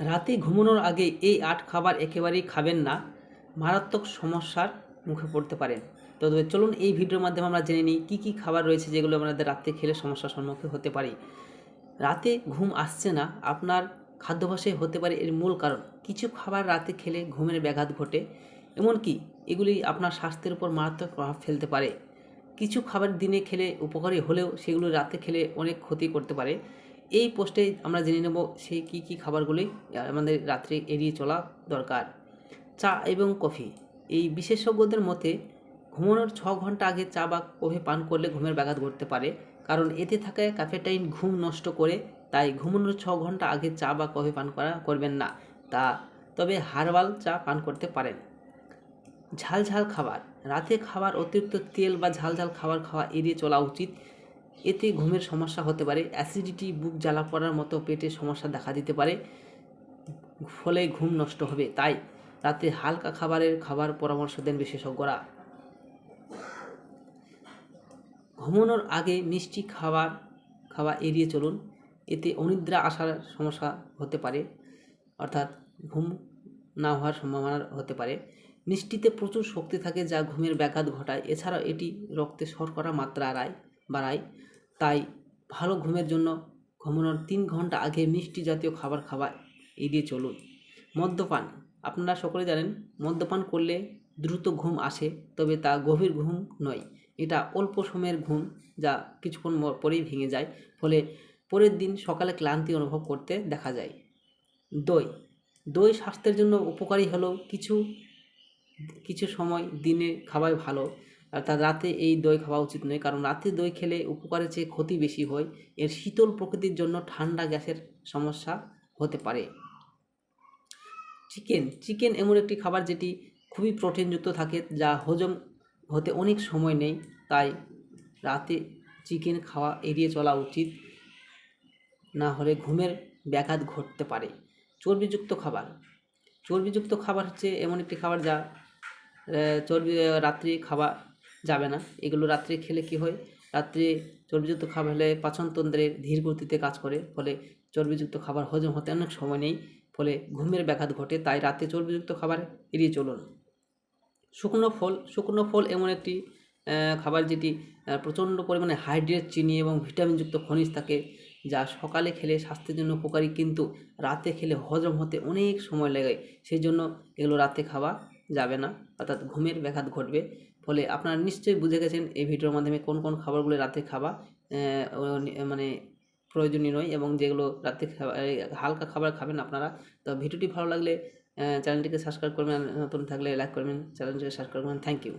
রাতে ঘুমানোর আগে এই আট খাবার একেবারেই খাবেন না। মারাত্মক সমস্যার মুখে পড়তে পারেন। তো তবে চলুন এই ভিডিওর মাধ্যমে আমরা জেনে নিই, কী কী খাবার রয়েছে যেগুলো আমাদের রাতে খেলে সমস্যার সম্মুখীন হতে পারি। রাতে ঘুম আসছে না, আপনার খাদ্যাভ্যাসে হতে পারে এর মূল কারণ। কিছু খাবার রাতে খেলে ঘুমের ব্যাঘাত ঘটে, এমনকি এগুলি আপনার স্বাস্থ্যের উপর মারাত্মক প্রভাব ফেলতে পারে। কিছু খাবার দিনে খেলে উপকারী হলেও সেগুলো রাতে খেলে অনেক ক্ষতি করতে পারে। এই পোস্টে আমরা জেনে নেব সেই কী কী খাবারগুলি আমাদের রাত্রে এড়িয়ে চলা দরকার। চা এবং কফি। এই বিশেষজ্ঞদের মতে, ঘুমানোর ছ ঘণ্টা আগে চা বা কফি পান করলে ঘুমের ব্যাঘাত ঘটতে পারে, কারণ এতে থাকা ক্যাফেটাইন ঘুম নষ্ট করে, তাই ঘুমানোর ছ ঘণ্টা আগে চা বা কফি পান করা করবেন না। তা, তবে হার্বাল চা পান করতে পারেন। ঝাল ঝাল খাবার। রাতে খাবার অতিরিক্ত তেল বা ঝাল ঝাল খাবার খাওয়া এড়িয়ে চলা উচিত। এতে ঘুমের সমস্যা হতে পারে অ্যাসিডিটি বুক জ্বালা পড়ার মতো পেটের সমস্যা দেখা দিতে পারে, ফলে ঘুম নষ্ট হবে। তাই রাতে হালকা খাবারের খাবার পরামর্শ দেন বিশেষজ্ঞরা। ঘুমানোর আগে মিষ্টি খাবার, খাওয়া এড়িয়ে চলুন। এতে অনিদ্রা আসার সমস্যা হতে পারে, অর্থাৎ ঘুম না হওয়ার সম্ভাবনা হতে পারে। মিষ্টিতে প্রচুর শক্তি থাকে যা ঘুমের ব্যাঘাত ঘটায়। এছাড়াও এটি রক্তে শর্করা মাত্রা আড়ায় বাড়ায়। তাই ভালো ঘুমের জন্য ঘুমানোর তিন ঘণ্টা আগে মিষ্টি জাতীয় খাবার খাওয়া এড়িয়ে চলুন। মদ্যপান, আপনারা সকলে জানেন, মদ্যপান করলে দ্রুত ঘুম আসে, তবে তা গভীর ঘুম নয়। এটা অল্প সময়ের ঘুম যা কিছুক্ষণ পরেই ভেঙে যায়, ফলে পরের দিন সকালে ক্লান্তি অনুভব করতে দেখা যায়। দই দই স্বাস্থ্যের জন্য উপকারী হলেও কিছু কিছু সময় দিনে খাওয়াই ভালো। অর্থাৎ রাতে এই দই খাওয়া উচিত নয়। কারণ রাতে দই খেলে উপকারের চেয়ে ক্ষতি বেশি হয়। এর শীতল প্রকৃতির জন্য ঠান্ডা গ্যাসের সমস্যা হতে পারে। চিকেন চিকেন এমন একটি খাবার যেটি খুবই প্রোটিনযুক্ত থাকে, যা হজম হতে অনেক সময় নেই তাই রাতে চিকেন খাওয়া এড়িয়ে চলা উচিত। না হলে ঘুমের ব্যাঘাত ঘটতে পারে। চর্বিযুক্ত খাবার। চর্বিযুক্ত খাবার হচ্ছে এমন একটি খাবার যা চর্বি, রাত্রি খাওয়া যাবে না। এগুলো রাত্রে খেলে কি হয়? রাত্রে চর্বিযুক্ত খাবার হলে পাচনতন্ত্রের ধীর গতিতে কাজ করে, ফলে চর্বিযুক্ত খাবার হজম হতে অনেক সময় নেই, ফলে ঘুমের ব্যাঘাত ঘটে, তাই রাতে চর্বিযুক্ত খাবার এড়িয়ে চলুন। শুকনো ফল শুকনো ফল এমন একটি খাবার যেটি প্রচণ্ড পরিমাণে হাইড্রেট, চিনি এবং ভিটামিনযুক্ত খনিজ থাকে, যা সকালে খেলে স্বাস্থ্যের জন্য উপকারী, কিন্তু রাতে খেলে হজম হতে অনেক সময় লাগে। সেই জন্য এগুলো রাতে খাওয়া যাবে না, অর্থাৎ ঘুমের ব্যাঘাত ঘটবে। ফলে আপনারা নিশ্চয়ই বুঝে গেছেন এই ভিডিওর মাধ্যমে কোন কোন খাবারগুলো রাতে খাওয়া মানে প্রয়োজনীয় নয় এবং যেগুলো রাতে হালকা খাবার খাবেন আপনারা। তো ভিডিওটি ভালো লাগলে চ্যানেলটিকে সাবস্ক্রাইব করবেন নতুন থাকলে লাইক করবেন, চ্যানেলটিকে সাবস্ক্রাইব করবেন। Thank you.